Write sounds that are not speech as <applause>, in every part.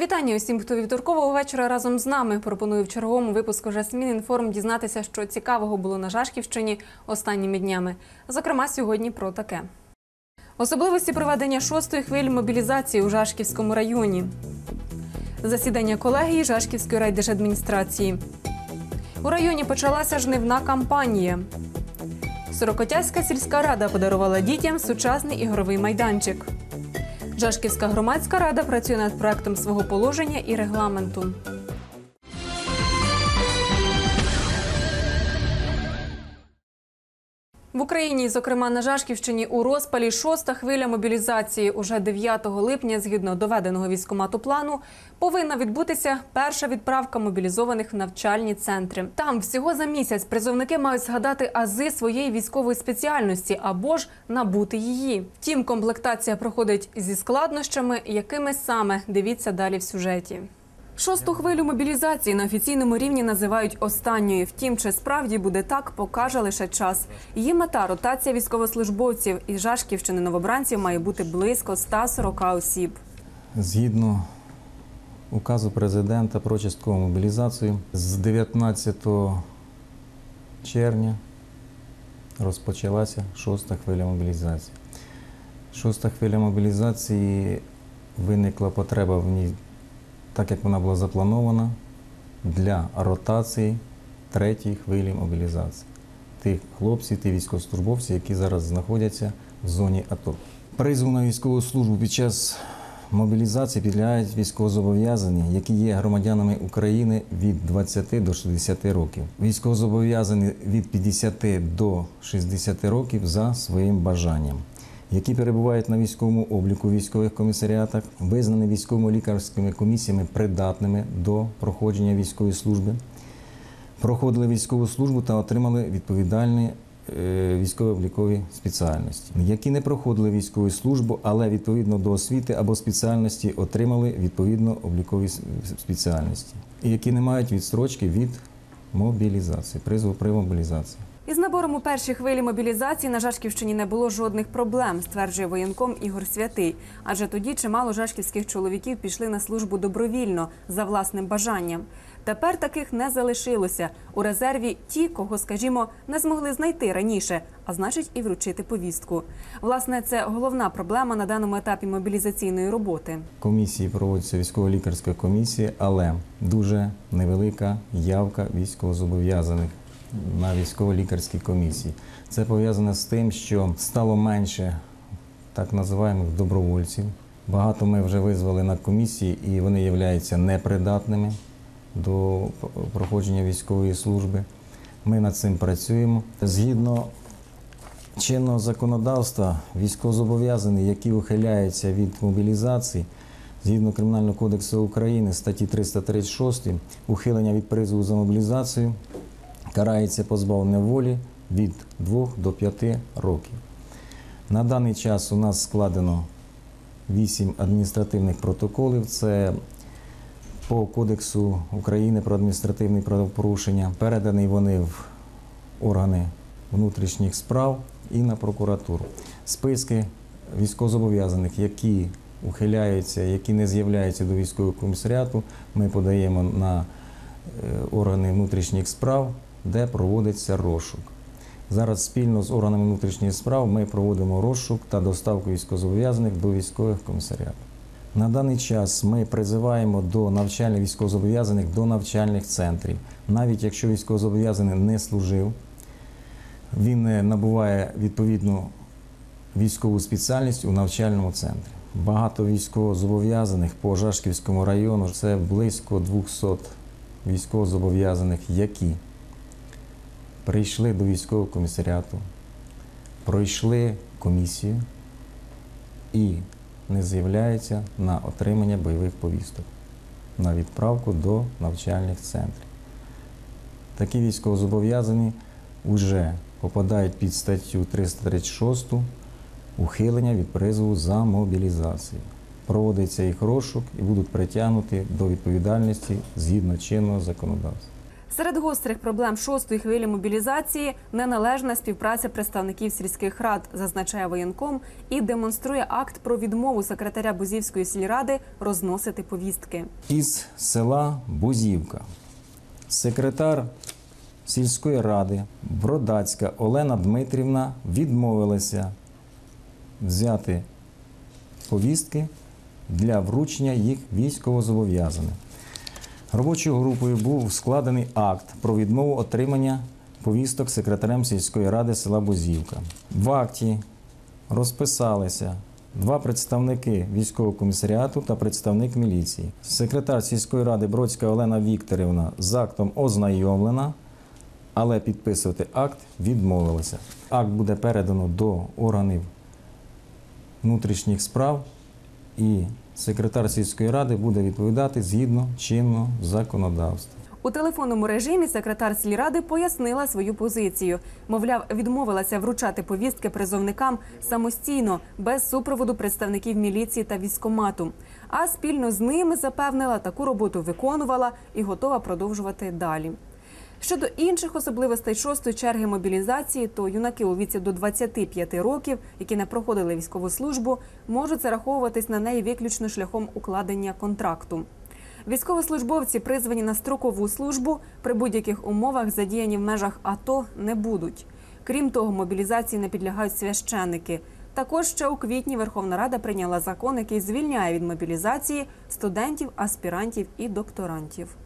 Вітання усім, хто вівторкового вечора разом з нами. Пропоную в черговому випуску Жасмін інформ дізнатися, що цікавого було на Жашківщині останніми днями. Зокрема, сьогодні про таке. Особливості проведення шостої хвилі мобілізації у Жашківському районі. Засідання колегії Жашківської райдержадміністрації. У районі почалася жнивна кампанія. Сорокотязька сільська рада подарувала дітям сучасний ігровий майданчик. Жашківська громадська рада працює над проектом свого положення і регламенту. В Україні, зокрема на Жашківщині, у розпалі шоста хвиля мобілізації. Уже 9 липня, згідно доведеного військомату плану, повинна відбутися перша відправка мобілізованих в навчальні центри. Там всього за місяць призовники мають згадати ази своєї військової спеціальності або ж набути її. Втім, комплектація проходить зі складнощами, якими саме дивіться далі в сюжеті. Шосту хвилю мобілізації на офіційному рівні називають останньою. Втім, чи справді буде так, покаже лише час. Її мета ротація військовослужбовців із Жашківщини новобранців має бути близько 140 осіб. Згідно указу президента про часткову мобілізацію, з 19 червня розпочалася шоста хвиля мобілізації. Шоста хвиля мобілізації виникла потреба в ній, так як вона була запланована, для ротації третьої хвилі мобілізації. Тих хлопців, тих військовослужбовців, які зараз знаходяться в зоні АТО. Призов на військову службу під час мобілізації підлягають військовозобов'язані, які є громадянами України від 20 до 60 років. Військовозобов'язані від 50 до 60 років за своїм бажанням, які перебувають на військовому обліку в військових комісаріатах, визнані військово-лікарськими комісіями придатними до проходження військової служби, проходили військову службу та отримали відповідальні е, військово-облікові спеціальності, які не проходили військову службу, але відповідно до освіти або спеціальності отримали відповідно облікові спеціальності, і які не мають відстрочки від мобілізації, призову при мобілізації. Із набором у першій хвилі мобілізації на Жашківщині не було жодних проблем, стверджує воєнком Ігор Святий. Адже тоді чимало жашківських чоловіків пішли на службу добровільно за власним бажанням. Тепер таких не залишилося. У резерві ті, кого, скажімо, не змогли знайти раніше, а значить і вручити повістку. Власне, це головна проблема на даному етапі мобілізаційної роботи. комісії проводиться військово-лікарська комісія, але дуже невелика явка військовозобов'язаних на військово-лікарській комісії. Це пов'язано з тим, що стало менше так називаємих добровольців. Багато ми вже визвали на комісії, і вони являються непридатними до проходження військової служби. Ми над цим працюємо. Згідно чинного законодавства військовозобов'язані, які ухиляються від мобілізації, згідно Кримінального кодексу України статті 336, ухилення від призову за мобілізацію карається позбавлення волі від 2 до 5 років. На даний час у нас складено 8 адміністративних протоколів. Це по Кодексу України про адміністративні правопорушення. Передані вони в органи внутрішніх справ і на прокуратуру. Списки військовозобов'язаних, які ухиляються, які не з'являються до військового комісаріату, ми подаємо на е, органи внутрішніх справ, де проводиться розшук. Зараз спільно з органами внутрішніх справ ми проводимо розшук та доставку військовозобов'язаних до військових комісаріатів. На даний час ми призиваємо до навчання військовозобов'язаних до навчальних центрів. Навіть якщо військовозобов'язаний не служив, він е, набуває відповідну військову спеціальність у навчальному центрі. Багато військовозобов'язаних по Жашківському району це близько 200 військовозобов'язаних, які прийшли до військового комісаріату, пройшли комісію і не з'являються на отримання бойових повісток на відправку до навчальних центрів. Такі військовозобов'язані вже попадають під статтю 336 ухилення від призову за мобілізацію. Проводиться їх розшук і будуть притягнуті до відповідальності згідно чинного законодавства. Серед гострих проблем шостої хвилі мобілізації неналежна співпраця представників сільських рад, зазначає воєнком і демонструє акт про відмову секретаря Бузівської сільради розносити повістки. Із села Бузівка секретар сільської ради Бродацька Олена Дмитрівна відмовилася взяти повістки для вручення їх військовозобов'язаним. Робочою групою був складений акт про відмову отримання повісток секретарем сільської ради села Бузівка. В акті розписалися два представники військового комісаріату та представник міліції. Секретар сільської ради Бродська Олена Вікторівна з актом ознайомлена, але підписувати акт відмовилася. Акт буде передано до органів внутрішніх справ і секретар сільської ради буде відповідати згідно чинного законодавства. У телефонному режимі секретар сільради пояснила свою позицію. Мовляв, відмовилася вручати повістки призовникам самостійно, без супроводу представників міліції та військомату. А спільно з ними запевнила, таку роботу виконувала і готова продовжувати далі. Щодо інших особливостей шостої черги мобілізації, то юнаки у віці до 25 років, які не проходили військову службу, можуть зараховуватись на неї виключно шляхом укладення контракту. Військовослужбовці, призвані на строкову службу, при будь-яких умовах задіяні в межах АТО не будуть. Крім того, мобілізації не підлягають священники. Також ще у квітні Верховна Рада прийняла закон, який звільняє від мобілізації студентів, аспірантів і докторантів.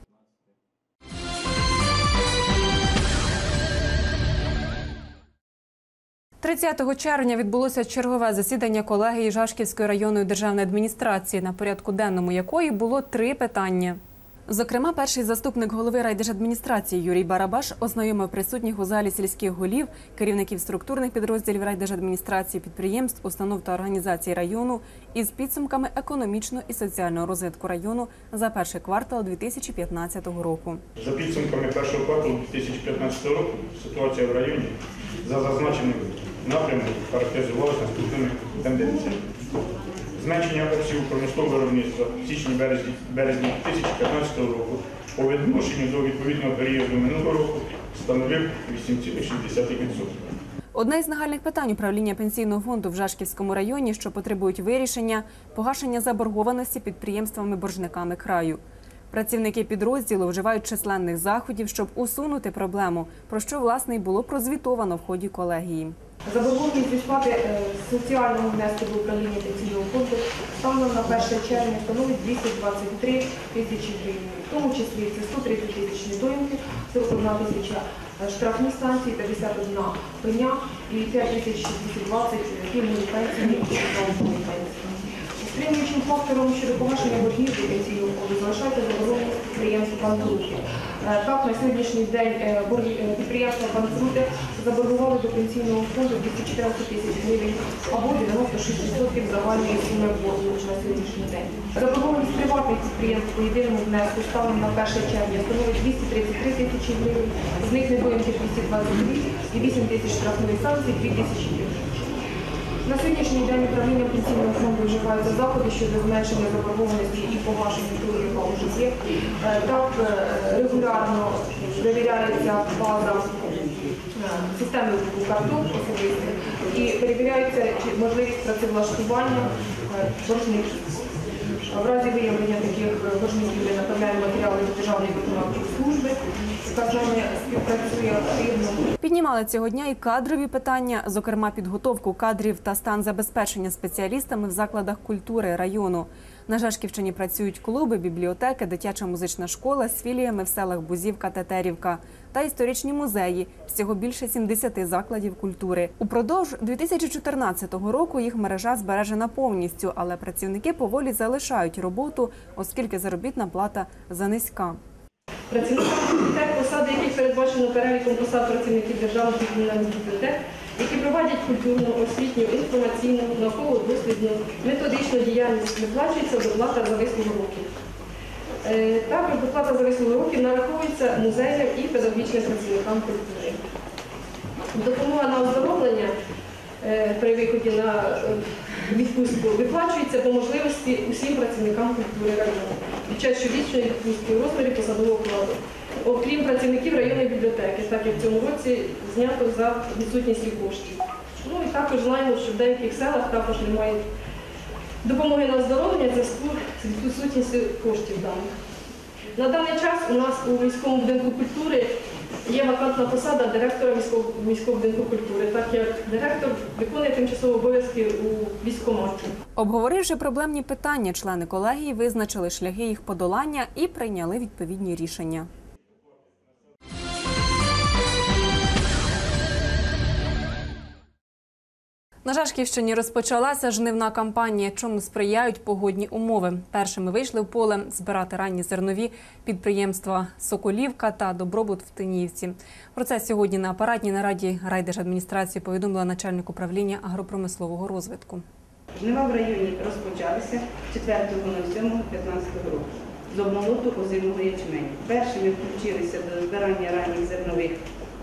30 червня відбулося чергове засідання колегії Жашківської районної державної адміністрації, на порядку денному якої було три питання. Зокрема, перший заступник голови райдержадміністрації Юрій Барабаш ознайомив присутніх у залі сільських голів, керівників структурних підрозділів райдержадміністрації, підприємств, установ та організацій району із підсумками економічного і соціального розвитку району за перший квартал 2015 року. За підсумками першого кварталу 2015 року ситуація в районі за зазначеним напрямком характеризувалася наступними тенденціями. Зменшення обсягу промислового виробництва в січні-березні березні 2015 року по відношенню до відповідного періоду минулого року становив 8,6%. Одне із нагальних питань управління пенсійного фонду в Жашківському районі, що потребують вирішення погашення заборгованості підприємствами-боржниками краю. Працівники підрозділу вживають численних заходів, щоб усунути проблему, про що власне й було прозвітовано в ході колегії. Заборгованість зі е, соціального внеску до управління пенсійного фонду станом на 1 червня становить 223 тисячі гривень. В тому числі це 130 тисяч недоїмки, 41 тисяча штрафні станції, 51 пеня і 5 тисяч 220 пільгові пенсії і пенсії. Стримуючим фактором щодо погашення боргів до пенсійного фонду залишається заборгованість підприємств банкрутів. Е, Так, на сьогоднішній день е, е, підприємства банкрути заборгували до пенсійного фонду 214 тисяч гривень або 96% загальної суми боргу на сьогоднішній день. Заборгованість приватних підприємств по єдиному внеску станом на 1 червня становить 233 тисячі гривень, з них недоїмки 222 і 8 тисяч штрафної санкцій 2 тисячі гривень. На сьогоднішній день управління пенсійного фонду вживаються заходи щодо зменшення заборгованості і погашення того, яка вже є. Е, Так е, регулярно перевіряється база е, системи карток особистих і перевіряється можливість працевлаштування боржників. В разі виявлення таких е, боржників ми направляємо матеріали до Державної виконавчої служби, яка співпрацює активно. Піднімали цього дня і кадрові питання, зокрема підготовку кадрів та стан забезпечення спеціалістами в закладах культури району. На Жашківщині працюють клуби, бібліотеки, дитяча музична школа з філіями в селах Бузівка, Тетерівка та історичні музеї. Всього більше 70 закладів культури. Упродовж 2014 року їх мережа збережена повністю, але працівники поволі залишають роботу, оскільки заробітна плата занизька. Працівникам бібліотек, посади, яких передбачено переліком посад працівників державних бібліотек, які проводять культурну, освітню, інформаційну, наукову, дослідну, методичну діяльність, виплачується доплата за вислугу років. Е, Також доплата за вислугу років нараховується музеям і педагогічним працівникам культури. Допомога на оздоровлення е, при виході на е, відпустку виплачується по можливості усім працівникам культури району під час щорічної відпустки у розмірі посадового окладу. окрім працівників районної бібліотеки, так як в цьому році знято за відсутністю коштів. Ну і також знаємо, що в деяких селах також немає допомоги на оздоровлення в зв'язку з відсутністю коштів даних. На даний час у нас у міському будинку культури є вакантна посада директора міського, міського будинку культури, так як директор виконує тимчасові обов'язки у військкоматі. Обговоривши проблемні питання, члени колегії визначили шляхи їх подолання і прийняли відповідні рішення. На Жашківщині розпочалася жнивна кампанія, чому сприяють погодні умови. Першими вийшли в поле збирати ранні зернові підприємства Соколівка та Добробут в Тинівці. Про це сьогодні на апаратній нараді райдержадміністрації повідомила начальник управління агропромислового розвитку. Жнива в районі розпочалися 4.07.15 року з обмолоту озимого ячменю. Першими включилися до збирання ранніх зернових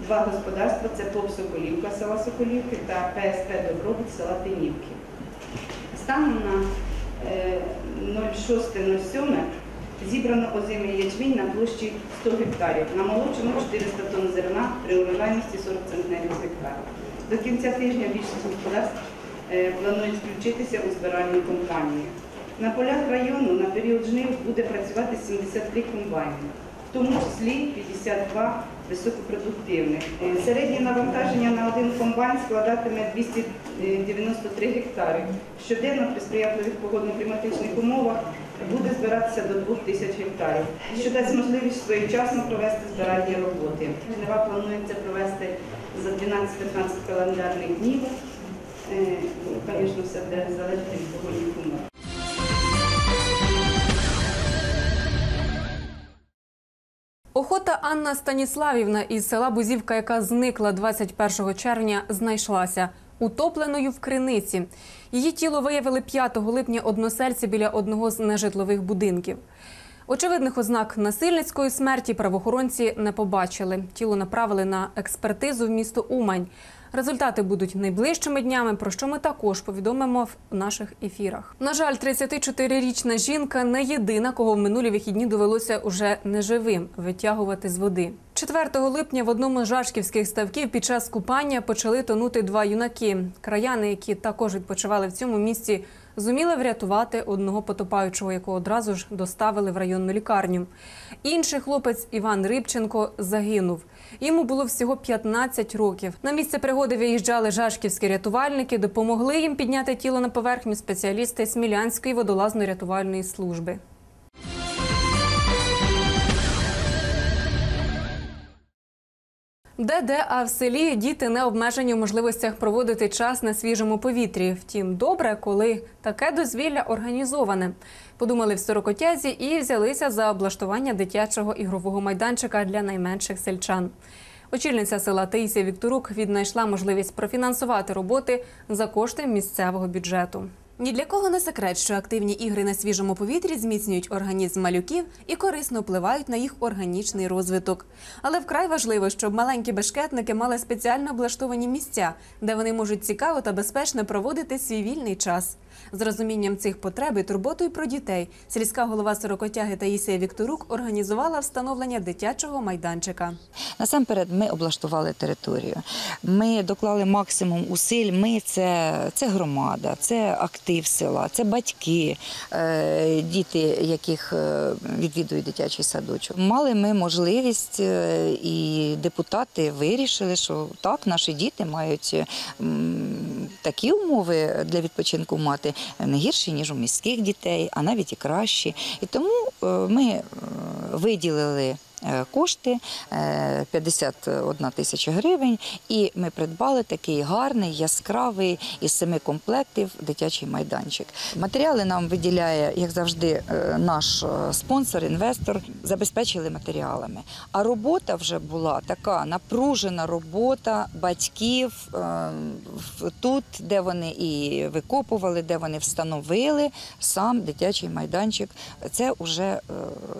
два господарства це ПОП Соколівка села Соколівки та ПСП Добробут села Тинівки. Станом на е, 06.07 зібрано озимий ячмінь на площі 100 гектарів, намолочено 400 тонн зерна при урожайності 40 центнерів з гектара. До кінця тижня більшість господарств е, планують включитися у збиральну кампанію. На полях району на період жнив буде працювати 73 комбайни, в тому числі 52 високопродуктивних. Е, Середнє навантаження на один комбайн складатиме 293 гектари. Щоденно при сприятливих погодно-кліматичних умовах буде збиратися до 2000 гектарів, що дасть можливість своєчасно провести збиральні роботи. Жнива планується провести за 12-15 календарних днів. Е, ну, Звісно, все буде залежати від погодних умов. Охота Анна Станіславівна із села Бузівка, яка зникла 21 червня, знайшлася утопленою в криниці. Її тіло виявили 5 липня односельці біля одного з нежитлових будинків. Очевидних ознак насильницької смерті правоохоронці не побачили. Тіло направили на експертизу в місто Умань. Результати будуть найближчими днями, про що ми також повідомимо в наших ефірах. На жаль, 34-річна жінка не єдина, кого в минулі вихідні довелося уже неживим витягувати з води. 4 липня в одному з жашківських ставків під час купання почали тонути два юнаки. Краяни, які також відпочивали в цьому місці, зуміли врятувати одного потопаючого, якого одразу ж доставили в районну лікарню. Інший хлопець Іван Рибченко загинув. Йому було всього 15 років. На місце пригоди виїжджали жашківські рятувальники, допомогли їм підняти тіло на поверхню спеціалісти Смілянської водолазно-рятувальної служби. Де-де, а в селі діти не обмежені в можливостях проводити час на свіжому повітрі. Втім, добре, коли таке дозвілля організоване. Подумали в сорокотязі і взялися за облаштування дитячого ігрового майданчика для найменших сельчан. Очільниця села Таїсія Вікторук віднайшла можливість профінансувати роботи за кошти місцевого бюджету. Ні для кого не секрет, що активні ігри на свіжому повітрі зміцнюють організм малюків і корисно впливають на їх органічний розвиток. Але вкрай важливо, щоб маленькі бешкетники мали спеціально облаштовані місця, де вони можуть цікаво та безпечно проводити свій вільний час. З розумінням цих потреб і турботою про дітей сільська голова сорокотяги Таїсія Вікторук організувала встановлення дитячого майданчика. Насамперед, ми облаштували територію. Ми доклали максимум усиль. Ми це, це громада, це актив села, це батьки, е, діти, яких е, відвідують дитячий садочок. Мали ми можливість, е, і депутати вирішили, що так, наші діти мають такі умови для відпочинку мати не гірші, ніж у міських дітей, а навіть і кращі. І тому ми виділили кошти е, 51 тисяча гривень, і ми придбали такий гарний, яскравий із семи комплектів дитячий майданчик. Матеріали нам виділяє, як завжди, е, наш е, спонсор, інвестор, забезпечили матеріалами. А робота вже була така напружена робота батьків е, тут, де вони і викопували, де вони встановили сам дитячий майданчик. Це вже е,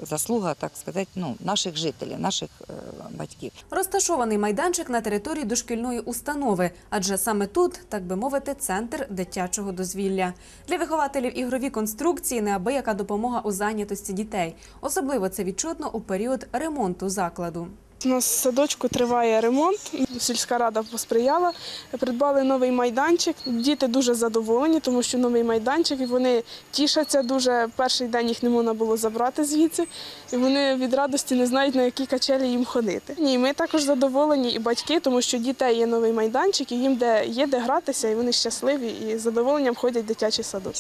заслуга, так сказати, ну, наших наших жителів, наших е, батьків. Розташований майданчик на території дошкільної установи, адже саме тут, так би мовити, центр дитячого дозвілля. Для вихователів ігрові конструкції неабияка допомога у зайнятості дітей. Особливо це відчутно у період ремонту закладу. У нас в садочку триває ремонт. Сільська рада посприяла. Придбали новий майданчик. Діти дуже задоволені, тому що новий майданчик, і вони тішаться дуже. Перший день їх не можна було забрати звідси, і вони від радості не знають, на які качелі їм ходити. Ні, ми також задоволені і батьки, тому що дітей є новий майданчик, і їм де є де гратися, і вони щасливі і з задоволенням ходять в дитячий садок.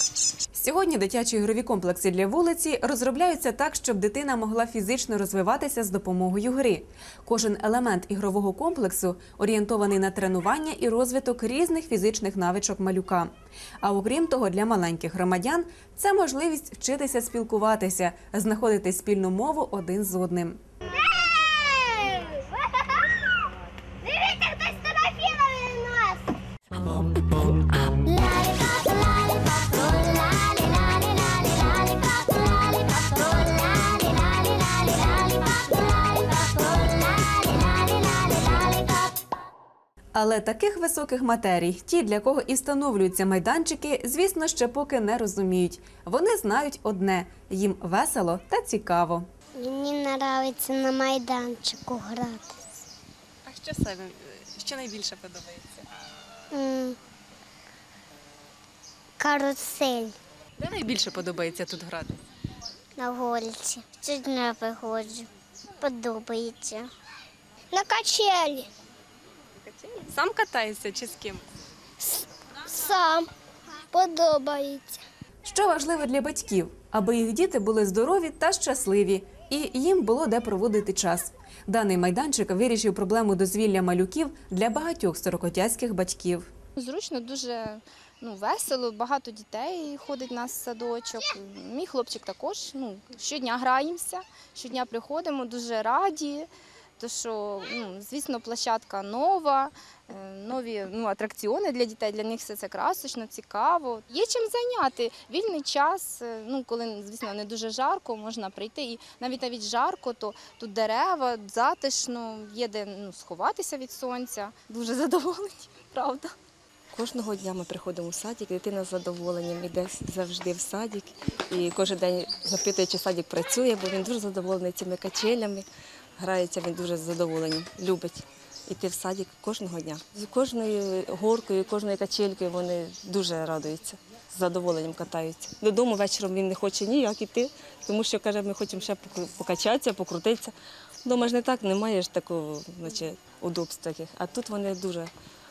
Сьогодні дитячі ігрові комплекси для вулиці розробляються так, щоб дитина могла фізично розвиватися з допомогою гри. Кожен елемент ігрового комплексу орієнтований на тренування і розвиток різних фізичних навичок малюка. А окрім того, для маленьких громадян це можливість вчитися спілкуватися, знаходити спільну мову один з одним. <laughs> Дивіться, хтось нас. Але таких високих матерій, ті, для кого і встановлюються майданчики, звісно, ще поки не розуміють. Вони знають одне: їм весело та цікаво. Мені подобається на майданчику грати. А що саме що найбільше подобається? М, Карусель Де найбільше подобається тут грати? на вулиці. Щодня виходжу. Подобається. На качелі. Сам катаєшся чи з ким? Сам подобається. Що важливо для батьків, аби їх діти були здорові та щасливі, і їм було де проводити час. Даний майданчик вирішив проблему дозвілля малюків для багатьох сорокотязьких батьків. Зручно, дуже ну, весело, багато дітей ходить в садочок. Мій хлопчик також. Ну, щодня граємося, щодня приходимо, дуже раді. То що, ну, звісно, площадка нова, е, нові ну, атракціони для дітей, для них все це красочно, цікаво. Є чим зайняти. Вільний час, е, ну, коли, звісно, не дуже жарко, можна прийти. І навіть навіть жарко, то тут дерева, затишно, є де ну, сховатися від сонця. Дуже <laughs> задоволені, правда. Кожного дня ми приходимо в садик, дитина з задоволенням іде завжди в садик. І кожен день запитує, чи садик працює, бо він дуже задоволений цими качелями. Грається він дуже з задоволенням, любить іти в садик кожного дня. З кожною горкою, кожною качелькою вони дуже радуються, з задоволенням катаються. Додому вечором він не хоче ніяк іти, тому що каже, ми хочемо ще покачатися, покрутитися. Дома ж не так, немає ж такого, наче, удобств таких. А тут вони дуже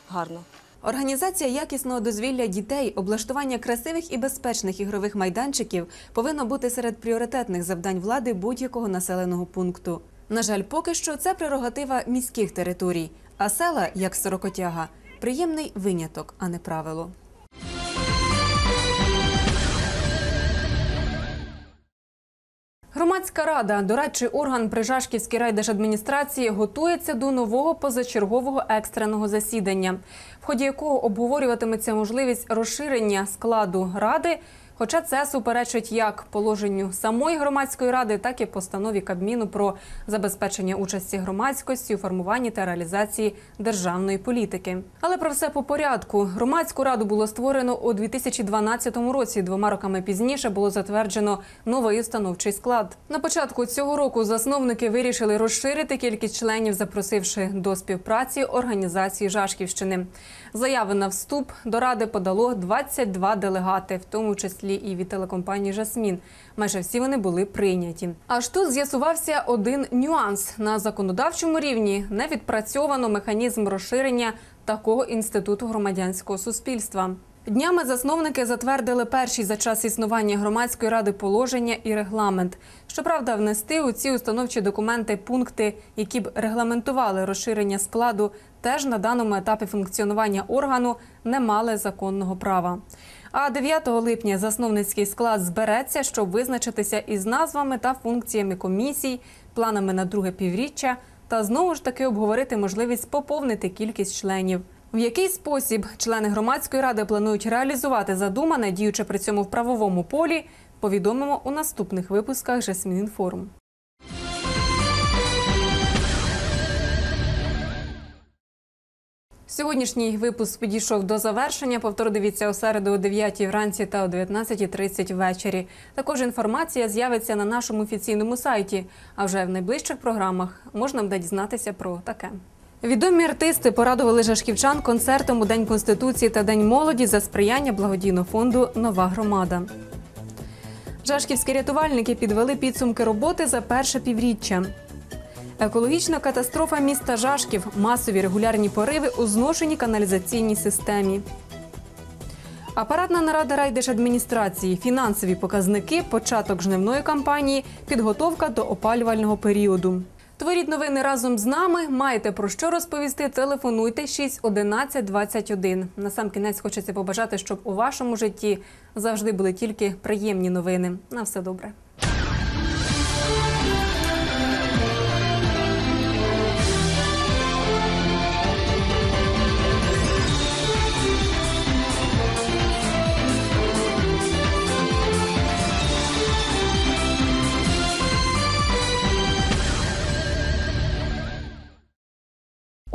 гарно Організація якісного дозвілля дітей, облаштування красивих і безпечних ігрових майданчиків повинно бути серед пріоритетних завдань влади будь-якого населеного пункту. На жаль, поки що це прерогатива міських територій, а села, як сорокотяга, приємний виняток, а не правило. Громадська рада, дорадчий орган при Жашківській райдержадміністрації, готується до нового позачергового екстреного засідання, в ході якого обговорюватиметься можливість розширення складу ради. Хоча це суперечить як положенню самої громадської ради, так і постанові Кабміну про забезпечення участі громадськості у формуванні та реалізації державної політики. Але про все по порядку. Громадську раду було створено у 2012 році. Двома роками пізніше було затверджено новий установчий склад. На початку цього року засновники вирішили розширити кількість членів, запросивши до співпраці організації Жашківщини. Заяви на вступ до ради подало 22 делегати, в тому числі і від телекомпанії Жасмін. Майже всі вони були прийняті. Аж тут з'ясувався один нюанс на законодавчому рівні. Не відпрацьовано механізм розширення такого інституту громадянського суспільства. Днями засновники затвердили перші за час існування громадської ради положення і регламент. Щоправда, внести у ці установчі документи пункти, які б регламентували розширення складу, теж на даному етапі функціонування органу не мали законного права. А 9 липня засновницький склад збереться, щоб визначитися із назвами та функціями комісій, планами на друге півріччя та знову ж таки обговорити можливість поповнити кількість членів. В який спосіб члени громадської ради планують реалізувати задумане, діючи при цьому в правовому полі, повідомимо у наступних випусках Жасмінінформ. Сьогоднішній випуск підійшов до завершення. Повтор дивіться у середу о 9 вранці та о 19.30 ввечері. Також інформація з'явиться на нашому офіційному сайті. А вже в найближчих програмах можна буде дізнатися про таке. Відомі артисти порадували жашківчан концертом у День Конституції та День молоді за сприяння благодійного фонду Нова громада. Жашківські рятувальники підвели підсумки роботи за перше півріччя. Екологічна катастрофа міста Жашків, масові регулярні пориви у зношеній каналізаційній системі. Апаратна нарада райдержадміністрації, фінансові показники, початок жнивної кампанії, підготовка до опалювального періоду. Творіть новини разом з нами. Маєте про що розповісти? Телефонуйте 6 11 21. На сам кінець хочеться побажати, щоб у вашому житті завжди були тільки приємні новини. На все добре.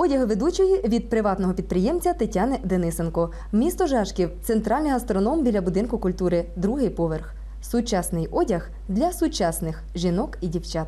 одяг ведучої від приватного підприємця Тетяни Денисенко. Місто Жашків центральний астроном біля будинку культури, другий поверх. Сучасний одяг для сучасних жінок і дівчат.